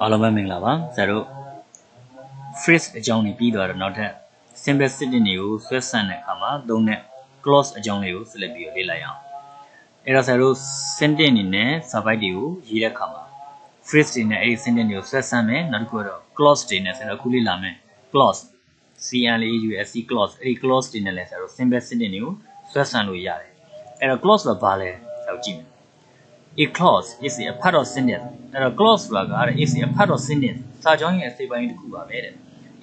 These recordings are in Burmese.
အားလုံးပဲမင်္ဂလာပါဆရာတို့ phrase အကြောင်းတွေပြီးသွားတော့နောက်ထပ် simple sitting တွေကိုဆွဲဆန့်တဲ့အခါမှာသုံးတဲ့ clause အကြောင်းလေးကိုဆက်လက်ပြီးတော့လေ့လာရအောင်အဲ့တော့ဆရာတို့ sentence အနေနဲ့ subject တွေကိုရေးတဲ့အခါမှာ phrase တွေနဲ့အဲ့ဒီ sentence တွေကိုဆွဲဆန့်မယ်နောက်တစ်ခုကတော့ clause တွေနဲ့ဆရာတို့အခုလေ့လာမယ် clause C L A U S E clause အဲ့ဒီ clause တွေနဲ့လည်းဆရာတို့ simple sitting တွေကိုဆွဲဆန့်လို့ရတယ်အဲ့တော့ clause ဆိုတာဘာလဲဆရာတို့ကြည့်မယ် a clause is a part of sentence အဲ့တော့ clause ဆိုတာကအဲ့ is a part of sentence စာကြောင်းရဲ့အစိပ်ပိုင်းတစ်ခုပါပဲတဲ့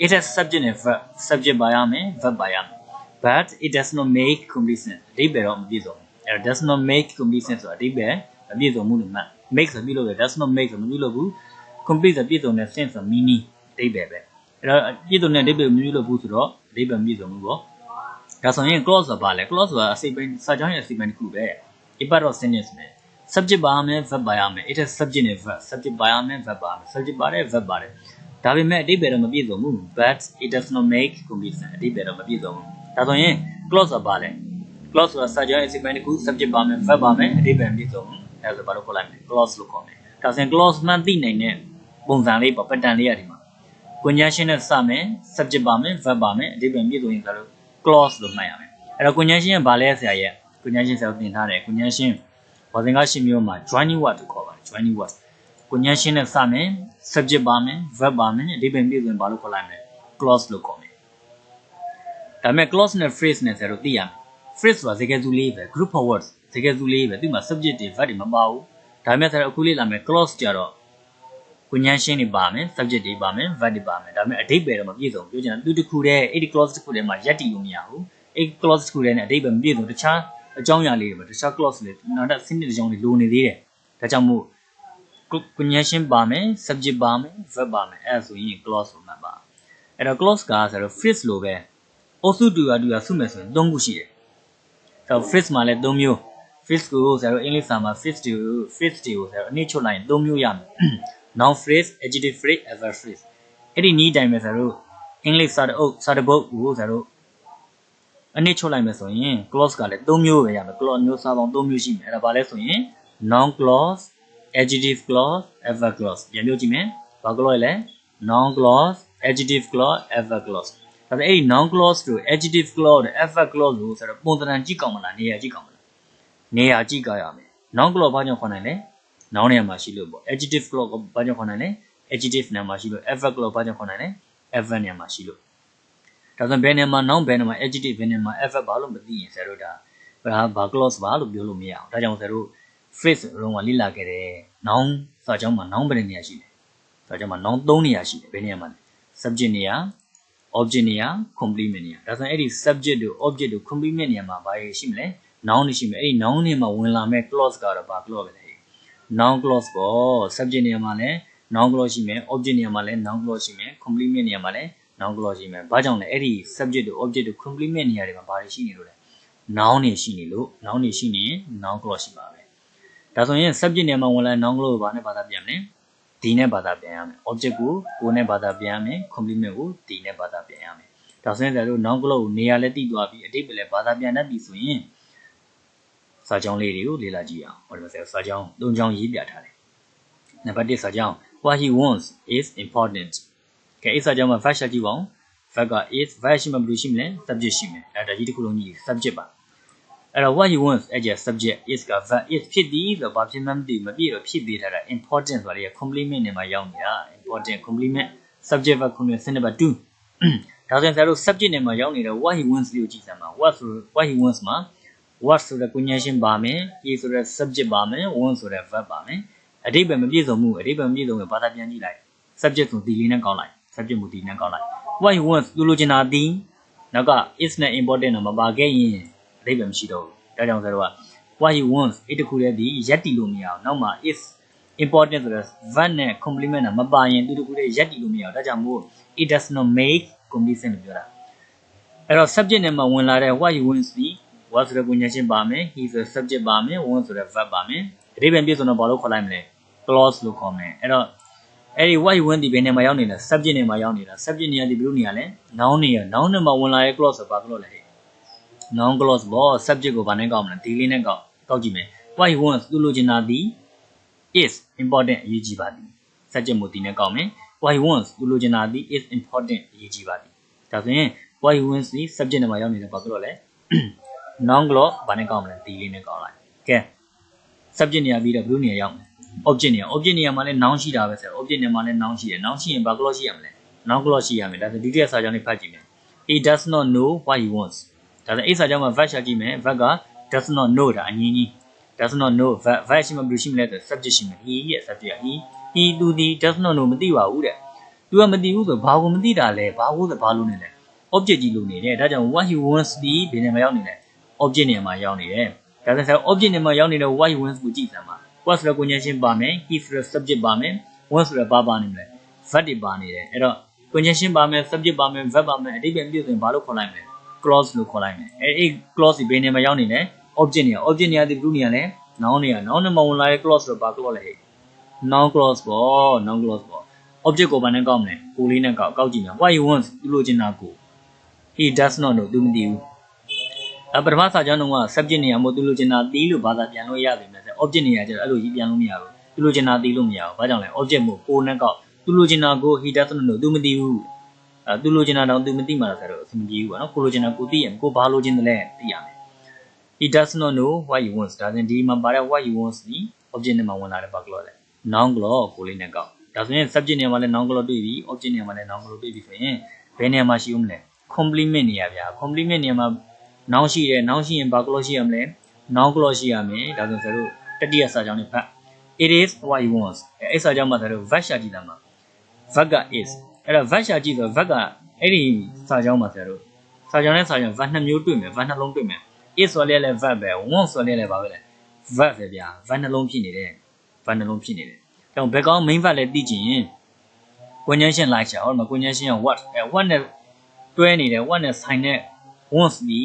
it has subject and verb subject ပါရမယ် verb ပါရမယ် but it does not make complete sense အဓိပ္ပာယ်တော့မပြည့်စုံဘူးအဲ့တော့ does not make complete sense ဆိုတာအဓိပ္ပာယ်မပြည့်စုံမှုလို့မှတ် make ဆိုပြီးလို့ပဲ does not make ဆိုမပြည့်လို့ဘူး complete ဆိုပြည့်စုံတဲ့ sense ဆို meaning အဓိပ္ပာယ်ပဲအဲ့တော့ပြည့်စုံတဲ့အဓိပ္ပာယ်မပြည့်လို့ဘူးဆိုတော့အဓိပ္ပာယ်မပြည့်စုံဘူးပေါ့ဒါဆိုရင် clause ဆိုတာဘာလဲ clause ဆိုတာအစိပ်ပိုင်းစာကြောင်းရဲ့အစိပ်ပိုင်းတစ်ခုပဲ a part of sentence ပဲ subject ပါမယ် verb ပါရမယ် it is subject နဲ့ verb subject ပါရမယ် verb ပါမယ် subject ပါတယ် verb ပါတယ်ဒါပေမဲ့အဓိပ္ပာယ်တော့မပြည့်စုံဘူး but it does not make complete sense အဓိပ္ပာယ်တော့မပြည့်စုံဘူးဒါဆိုရင် clause ဆိုတာဘာလဲ clause ဆိုတာစာကြောင်းရဲ့အစိပ်ပိုင်းတစ်ခု subject ပါမယ် verb ပါမယ်အဓိပ္ပာယ်မပြည့်စုံဘူးအဲဒါဆိုဘာလို့ခေါ်လိုက်မလဲ clause လို့ခေါ်မယ်ဒါဆိုရင် clause မှန်သိနိုင်တဲ့ပုံစံလေးပေါ့ pattern လေးရဒီမှာ conjunction နဲ့စမယ် subject ပါမယ် verb ပါမယ်အဓိပ္ပာယ်ပြည့်စုံရင်ဆိုတော့ clause လို့မှတ်ရမယ်အဲ့တော့ conjunction ကဘာလဲဆရာရဲ့ conjunction ဆရာသင်ထားတယ် conjunction ဘာသင်္ကရှင်းမျိုးမှာ joining word ကိုခေါ်ပါတယ် joining word conjunction နဲ့စမယ် subject ပါမယ် verb ပါမယ်အဓိပ္ပာယ်ပြည့်စုံရင်ဘာလို့ခေါ်လိုက်မလဲ clause လို့ခေါ်မယ်ဒါပေမဲ့ clause နဲ့ phrase နဲ့ဆရာတို့သိရမယ် phrase ဆိုတာစကားစုလေးပဲ group of words စကားစုလေးပဲသူ့မှာ subject တွေ verb တွေမပါဘူးဒါပေမဲ့ဆရာတို့အခုလေ့လာမယ် clause ကြတော့ conjunction တွေပါမယ် subject တွေပါမယ် verb တွေပါမယ်ဒါပေမဲ့အဓိပ္ပာယ်တော့မပြည့်စုံဘူးပြောချင်တာသူတစ်ခုတည်းအဲ့ဒီ clause တစ်ခုတည်းမှာရပ်တည်လို့မရဘူးအဲ့ clause တစ်ခုတည်းနဲ့အဓိပ္ပာယ်မပြည့်စုံတခြား အကြောင်းအရာလေးတွေမှာတခြား clause တွေနောက်တစ်စနစ်တစ်ကြောင်းတွေလိုနေသေးတယ်ဒါကြောင့်မို့ conjunction ပါမယ် subject ပါမယ် verb ပါမယ်အဲ့ဒါဆိုရင် clause ဆိုမှတ်ပါအဲ့တော့ clause ကဆိုတော့ phrase လိုပဲအုပ်စုတူရတူရစုမယ်ဆိုရင်၃ခုရှိတယ်အဲ့တော့ phrase မှာလည်း၃မျိုး phrase ကိုဆရာတို့အင်္ဂလိပ်စာမှာ phrase တွေကို phrase တွေကိုဆရာတို့အနည်းချုပ်လိုက်ရင်၃မျိုးရမယ် noun phrase adjective phrase adverb phrase အဲ့ဒီနည်းတိုင်းပဲဆရာတို့အင်္ဂလိပ်စာတအုပ်စာတပုတ်ကိုဆရာတို့ အနည်းချုပ်လိုက်မယ်ဆိုရင် clause ကလည်း၃မျိုးပဲရမယ် clause မျိုးစာပေါင်း၃မျိုးရှိမယ်အဲ့ဒါဘာလဲဆိုရင် noun clause adjective clause adverb clause ပြန်ပြောကြည့်မယ်ဘာ clause လဲ noun clause adjective clause adverb clause ဒါပေမဲ့အဲ့ဒီ noun clause တို့ adjective clause တို့ adverb clause တို့ဆိုတော့ပုံသဏ္ဍာန်ကြည့်ကောင်းမလားနေရာကြည့်ကောင်းမလားနေရာကြည့်ကြရမယ် noun clause ဘာကြောင့်ခေါ်နိုင်လဲ noun နေရာမှာရှိလို့ပေါ့ adjective clause ကိုဘာကြောင့်ခေါ်နိုင်လဲ adjective နေရာမှာရှိလို့ adverb clause ဘာကြောင့်ခေါ်နိုင်လဲ adverb နေရာမှာရှိလို့ ဒါဆိုဘယ်နေရာမှာ noun ဘယ်နေရာမှာ adjective ဘယ်နေရာမှာ adverb ဘာလို့မသိရင်ဆရာတို့ဒါဘာဘာ clause ဘာလို့ပြောလို့မရအောင်ဒါကြောင့်ဆရာတို့ phrase လုံးဝလိလာခဲ့တယ် noun စာကြောင်းမှာ noun ဘယ်နေရာရှိလဲစာကြောင်းမှာ noun 3နေရာရှိတယ်ဘယ်နေရာမှာလဲ subject နေရာ object နေရာ complement နေရာဒါဆိုရင်အဲ့ဒီ subject တို့ object တို့ complement နေရာမှာဘာတွေရှိမလဲ noun တွေရှိမယ်အဲ့ဒီ noun တွေမှာဝင်လာမဲ့ clause ကတော့ဘာ clause ပဲလဲ noun clause ပေါ့ subject နေရာမှာလည်း noun clause ရှိမယ် object နေရာမှာလည်း noun clause ရှိမယ် complement နေရာမှာလည်း noun clause ရှိမယ်ဘာကြောင့်လဲအဲ့ဒီ subject တို့ object တို့ complement နေရာတွေမှာဘာတွေရှိနေလို့လဲ noun တွေရှိနေလို့ noun တွေရှိနေရင် noun clause ရှိပါပဲဒါဆိုရင် subject နေရာမှာဝင်လာ noun clause ကိုဘာနဲ့ဘာသာပြန်မလဲဒီနဲ့ဘာသာပြန်ရမယ် object ကိုကိုနဲ့ဘာသာပြန်ရမယ် complement ကိုဒီနဲ့ဘာသာပြန်ရမယ်ဒါဆိုရင်လည်းတို့ noun clause ကိုနေရာလည်းတည်သွားပြီအတိတ်ပဲလည်းဘာသာပြန်တတ်ပြီဆိုရင်စာကြောင်းလေးတွေကိုလေ့လာကြည့်အောင်ဟောဒီမှာစာကြောင်း၃ကြောင်းရေးပြထားတယ်နံပါတ်1စာကြောင်း what he wants is important ကဲအဲ့စာကြောင်းမှာ verb ရှာကြည့်ပါဦး verb က is verb ရှိမှဘယ်လိုရှိမလဲ subject ရှိမယ်အဲ့ဒါကြီးတစ်ခုလုံးကြီး subject ပါအဲ့တော့ what he wants အဲ့ကျ subject is က verb is ဖြစ်သည်ဆိုတော့ဘာဖြစ်မှန်းမသိဘူးမပြည့်တော့ဖြစ်သေးတာ important ဆိုတာလေးက complement နဲ့မှာရောက်နေတာ important complement subject verb complement စနစ်ပါ2ဒါဆိုရင်ဆရာတို့ subject နဲ့မှာရောက်နေတဲ့ what he wants လေးကိုကြည့်စမ်းပါ what ဆို what he wants မှာ what ဆိုတဲ့ conjunction ပါမယ် he ဆိုတဲ့ subject ပါမယ် want ဆိုတဲ့ verb ပါမယ်အဓိပ္ပာယ်မပြည့်စုံမှုအဓိပ္ပာယ်မပြည့်စုံရင်ဘာသာပြန်ကြည့်လိုက် subject ဆိုဒီလေးနဲ့ကောင်းလိုက် subject မူဒီနဲ့ကောင်းလိုက် what he wants သူလိုချင်တာဒီနောက်က is နဲ့ important တော့မပါခဲ့ရင်အဓိပ္ပာယ်မရှိတော့ဘူးဒါကြောင့်ဆရာတို့က what he wants အဲ့တခုတည်းဒီရက်တီလို့မရအောင်နောက်မှာ is important ဆိုတဲ့ verb နဲ့ complement နဲ့မပါရင်သူတခုတည်းရက်တီလို့မရအောင်ဒါကြောင့်မို့ it does not make complete sense လို့ပြောတာအဲ့တော့ subject နဲ့မှဝင်လာတဲ့ what he wants ဒီ what ဆိုတဲ့ conjunction ပါမယ် he ဆိုတဲ့ subject ပါမယ် want ဆိုတဲ့ verb ပါမယ်အဓိပ္ပာယ်ပြည့်စုံတော့ဘာလို့ခေါ်လိုက်မလဲ clause လို့ခေါ်မယ်အဲ့တော့ အဲ့ဒီ what you want ဒီဘယ်နေမှာရောက်နေလဲ subject နေမှာရောက်နေတာ subject နေရာဒီဘယ်လိုနေရာလဲ noun နေရာ noun နေမှာဝင်လာတဲ့ clause ဆိုဘာ clause လဲဟဲ့ noun clause ဘော subject ကိုဘာနဲ့ကောက်မလဲဒီလေးနဲ့ကောက်ကောက်ကြည့်မယ် what you want သူလိုချင်တာဒီ is important အရေးကြီးပါသည် subject မို့ဒီနဲ့ကောက်မယ် what he wants သူလိုချင်တာဒီ is important အရေးကြီးပါသည်ဒါဆိုရင် what he wants ဒီ subject နဲ့မှာရောက်နေတယ်ဘာဖြစ်လို့လဲ noun clause ဘာနဲ့ကောက်မလဲဒီလေးနဲ့ကောက်လိုက်ကဲ subject နေရာပြီးတော့ဘယ်လိုနေရာရောက်မလဲ object နေရာ object နေရာမှာလည်း noun ရှိတာပဲဆိုတော့ object နေရာမှာလည်း noun ရှိတယ် noun ရှိရင်ဘာ clause ရှိရမလဲ noun clause ရှိရမယ်ဒါဆိုဒုတိယစာကြောင်းလေးဖတ်ကြည့်မယ် he does not know what he wants ဒါဆိုအဲ့စာကြောင်းမှာ verb ရှာကြည့်မယ် verb က does not know ဒါအငင်းကြီး does not know verb verb ရှိမှဘယ်လိုရှိမလဲဆို subject ရှိမယ် he ရဲ့ subject က he he သူဒီ does not know မသိပါဘူးတဲ့သူကမသိဘူးဆိုဘာကိုမသိတာလဲဘာကိုဆိုဘာလို့နေလဲ object ကြီးလို့နေတယ်ဒါကြောင့် what he wants ဒီဘယ်နေမှာရောက်နေလဲ object နေရာမှာရောက်နေတယ်ဒါဆို object နေရာမှာရောက်နေတဲ့ what he wants ကိုကြည့်စမ်းပါ what ဆိုတဲ့ကိုညရှင်းပါမယ် he ဆိုတဲ့ subject ပါမယ် want ဆိုတဲ့ဘာပါနေမလဲ verb တွေပါနေတယ်အဲ့တော့ conjunction ပါမယ် subject ပါမယ် verb ပါမယ်အဓိပ္ပာယ်ပြည့်စုံဘာလို့ခေါ်လိုက်မလဲ clause လို့ခေါ်လိုက်မယ်အဲအဲ့ clause ဒီဘယ်နေရာမှာရောက်နေလဲ object နေရာ object နေရာဒီဘယ်လိုနေရာလဲ noun နေရာ noun နဲ့မဝင်လာတဲ့ clause ဆိုတော့ဘာ clause လဲဟဲ့ noun clause ပေါ့ noun clause ပေါ့ object ကိုဘာနဲ့ကောက်မလဲကိုလေးနဲ့ကောက်ကောက်ကြည့်မယ် what you want သူလိုချင်တာကို he does not know သူမသိဘူးအပထမစာကြောင်းတော့က subject နေရာမို့သူလိုချင်တာတီးလို့ဘာသာပြန်လို့ရပြီမဲ့ object နေရာကျတော့အဲ့လိုကြီးပြန်လို့မရဘူးသူလိုချင်တာတီးလို့မရဘူးဘာကြောင့်လဲ object မို့ကိုနဲ့ကောက်သူလိုချင်တာကို he does not know သူမသိဘူးအဲသူလိုချင်တာတော့သူမသိမှလားဆိုတော့အဆင်မပြေဘူးပေါ့နော်ကိုလိုချင်တာကိုသိရင်ကိုဘာလိုချင်တယ်လဲသိရမယ် he does not know what he wants ဒါဆိုရင်ဒီမှာပါတဲ့ what he wants ဒီ object နဲ့မှဝင်လာတဲ့ဘာကလို့လဲ noun clause ကိုလေးနဲ့ကောက်ဒါဆိုရင် subject နေရာမှာလည်း noun clause တွေ့ပြီ object နေရာမှာလည်း noun clause တွေ့ပြီဆိုရင်ဘယ်နေရာမှာရှိဦးမလဲ complement နေရာဗျာ complement နေရာမှာ noun ရှိတယ် noun ရှိရင်ဘာ clause ရှိရမလဲ noun clause ရှိရမယ်ဒါဆိုရင်တို့ တတိယစာကြောင်းနဲ့ဖတ် it is what he wants အဲ့စာကြောင်းမှာတို့ verb ရှာကြည့်တာမှာ verb က is အဲ့တော့ verb ရှာကြည့်ဆို verb ကအဲ့ဒီစာကြောင်းမှာတို့စာကြောင်းနဲ့စာကြောင်း verb နှစ်မျိုးတွေ့မယ် verb နှလုံးတွေ့မယ် is ဆိုလဲလဲ verb ပဲ want ဆိုလဲလဲဘာပဲလဲ verb ပဲဗျာ verb နှလုံးဖြစ်နေတယ် verb နှလုံးဖြစ်နေတယ်။ကြောင့်ဘက်ကောင် main verb လည်းသိချင်ရင် conjunction လိုက်ချာဟောမှာ conjunction က what အဲ what နဲ့တွဲနေတယ် what နဲ့ဆိုင်တဲ့ wants ဒီ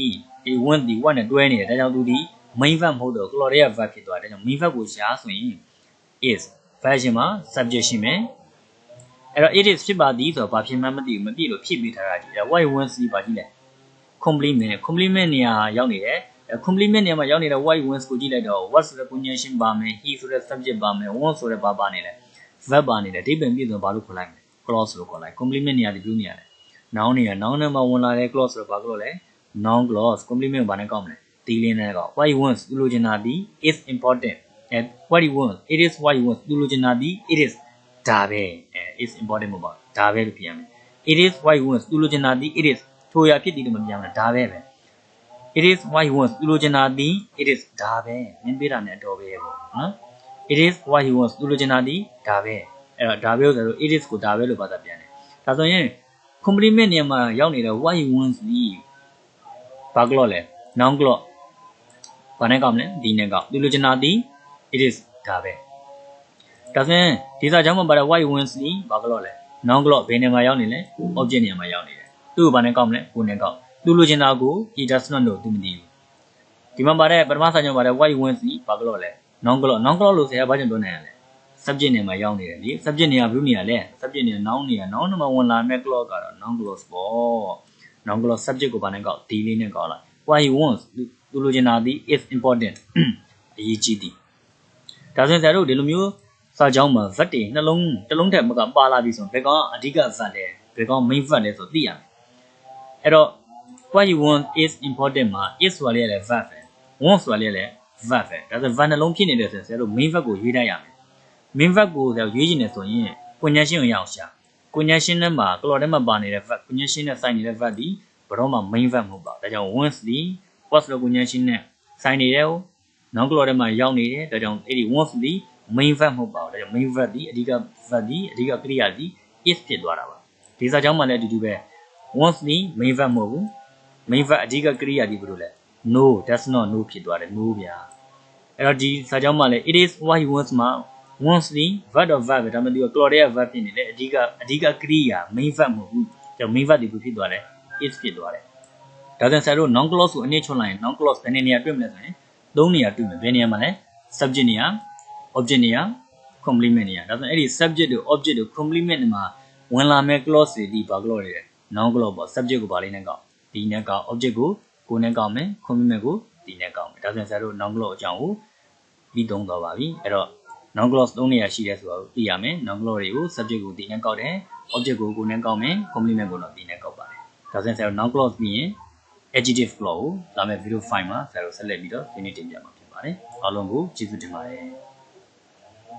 ဒီ want ဒီ what နဲ့တွဲနေတယ်ဒါကြောင့်သူဒီ main verb မဟုတ်တော့ clause ရဲ့ verb ဖြစ်သွားတယ်ဒါကြောင့် main verb ကိုရှားဆိုရင် is version မှာ subject ရှိမယ်အဲ့တော့ it is ဖြစ်ပါသည်ဆိုတော့ဘာဖြစ်မှန်းမသိဘူးမပြည့်လို့ဖြစ်ပြီးထားတာဒီ what wants ဒီပါကြည့်လဲ complement complement နေရာရောက်နေတယ် complement နေရာမှာရောက်နေတဲ့ what wants ကိုကြည့်လိုက်တော့ what ဆိုတဲ့ conjunction ပါမယ် he ဆိုတဲ့ subject ပါမယ် want ဆိုတဲ့ဘာပါနေလဲ verb ပါနေတယ်ဒီပင်ပြည့်စုံဘာလို့ခေါ်လိုက်မလဲ clause လို့ခေါ်လိုက် complement နေရာဒီပြုနေရတယ် noun နေရာ noun နဲ့မှဝင်လာတဲ့ clause ဆိုတော့ဘာလို့လဲ noun clause complement ကိုဘာနဲ့ကောက်မလဲ ဒီလင်းနဲ့ကောက် what he wants သူလိုချင်တာဒီ is important and what he wants it is what he wants သူလိုချင်တာဒီ it is ဒါပဲအဲ is important မဟုတ်ပါဘူးဒါပဲလို့ပြန်ရမယ် it is what he wants သူလိုချင်တာဒီ it is ထိုရဖြစ်တည်လို့မပြန်ဘူးဒါပဲပဲ it is what he wants သူလိုချင်တာဒီ it is ဒါပဲမင်းပေးတာနဲ့အတော်ပဲပေါ့နော် it is what he wants သူလိုချင်တာဒီဒါပဲအဲ့တော့ဒါပဲဆိုတော့ it is ကိုဒါပဲလို့ဘာသာပြန်တယ်ဒါဆိုရင် complement နေရာမှာရောက်နေတဲ့ what he wants ဒီဘာကလို့လဲ noun clause ဘာနဲ့ကောက်မလဲဒီနဲ့ကောက်သူလိုချင်တာဒီ it is ဒါပဲဒါဆိုရင်ဒီစာကြောင်းမှာပါတဲ့ what he wants ဒီဘာကလို့လဲ noun clause ဘယ်နေရာမှာရောက်နေလဲ object နေရာမှာရောက်နေတယ်သူ့ကိုဘာနဲ့ကောက်မလဲကိုနဲ့ကောက်သူလိုချင်တာကို he does not know သူမသိဘူးဒီမှာပါတဲ့ပထမစာကြောင်းပါတဲ့ what he wants ဒီဘာကလို့လဲ noun clause noun clause လို့ဆရာဘာကြောင့်ပြောနိုင်ရလဲ subject နေရာမှာရောက်နေတယ်လေ subject နေရာဘယ်လိုနေရာလဲ subject နေရာ noun နေရာ noun နံပါတ်ဝင်လာမဲ့ clause ကတော့ noun clause ပေါ့ noun clause subject ကိုဘာနဲ့ကောက်ဒီလေးနဲ့ကောက်လိုက် what he wants သူလိုချင်တာဒီ is important အရေးကြီးသည်ဒါဆိုရင်ဆရာတို့ဒီလိုမျိုးစာကြောင်းမှာ verb တွေနှလုံးတစ်လုံးထက်မကပါလာပြီဆိုရင်ဘယ်ကောင်အဓိက verb လဲဘယ်ကောင် main verb လဲဆိုသိရမယ်အဲ့တော့ what you want is important မှာ is ဆိုတာလေးလည်း verb ပဲ want ဆိုတာလေးလည်း verb ပဲဒါဆို verb နှလုံးဖြစ်နေတယ်ဆိုရင်ဆရာတို့ main verb ကိုရွေးတတ်ရမယ် main verb ကိုဆရာရွေးချင်တယ်ဆိုရင် conjunction ကိုရအောင်ရှာ conjunction နဲ့မှာ clause ထဲမှာပါနေတဲ့ verb conjunction နဲ့ဆိုင်နေတဲ့ verb ဒီဘယ်တော့မှ main verb မဟုတ်ပါဘူးဒါကြောင့် wants ဒီ was လို့ conjunction နဲ့ဆိုင်နေတယ် noun clause ထဲမှာရောက်နေတယ်ဒါကြောင့်အဲ့ဒီ wants ဒီ main verb မဟုတ်ပါဘူးဒါကြောင့် main verb ဒီအဓိက verb ဒီအဓိကကရိယာဒီ is ဖြစ်သွားတာပါဒီစာကြောင်းမှာလည်းအတူတူပဲ wants ဒီ main verb မဟုတ်ဘူး main verb အဓိကကရိယာဒီဘယ်လိုလဲ no does not no ဖြစ်သွားတယ် no ဗျာအဲ့တော့ဒီစာကြောင်းမှာလည်း it is what he wants မှာ wants ဒီ verb of verb ပဲဒါမှမဟုတ် clause ရဲ့ verb ဖြစ်နေတယ်အဓိကအဓိကကရိယာ main verb မဟုတ်ဘူးဒါ main verb ဒီဘယ်ဖြစ်သွားလဲ is ဖြစ်သွားတယ် ဒါကြောင့်ဆရာတို့ noun clause ကိုအနည်းချွတ်လိုက်ရင် noun clause ဘယ်နေရာတွေ့မလဲဆိုရင်သုံးနေရာတွေ့မယ်ဘယ်နေရာမှာလဲ subject နေရာ object နေရာ complement နေရာဒါဆိုရင်အဲ့ဒီ subject တို့ object တို့ complement တွေမှာဝင်လာမဲ့ clause တွေဒီဘာ clause တွေလဲ noun clause ပေါ့ subject ကိုဘာလေးနဲ့ကောက်ဒီနဲ့ကောက် object ကိုကိုနဲ့ကောက်မယ် complement ကိုဒီနဲ့ကောက်မယ်ဒါဆိုရင်ဆရာတို့ noun clause အကြောင်းကိုပြီးသုံးသွားပါပြီအဲ့တော့ non clause ၃နေရာရှိတယ်ဆိုတော့သိရမယ် non clause တွေကို subject ကိုတည်နေကောက်တယ် object ကိုကိုယ်နဲ့ကောက်မယ် complement ကိုတော့တည်နေကောက်ပါတယ်ဒါဆိုရင်ဆရာတို့ non clause ပြီးရင် adjective clause ကိုဒါမဲ့ video file မှာဆရာတို့ဆက်လက်ပြီးတော့ finish တင်ပြမှာဖြစ်ပါတယ်အားလုံးကိုကျေးဇူးတင်ပါတယ်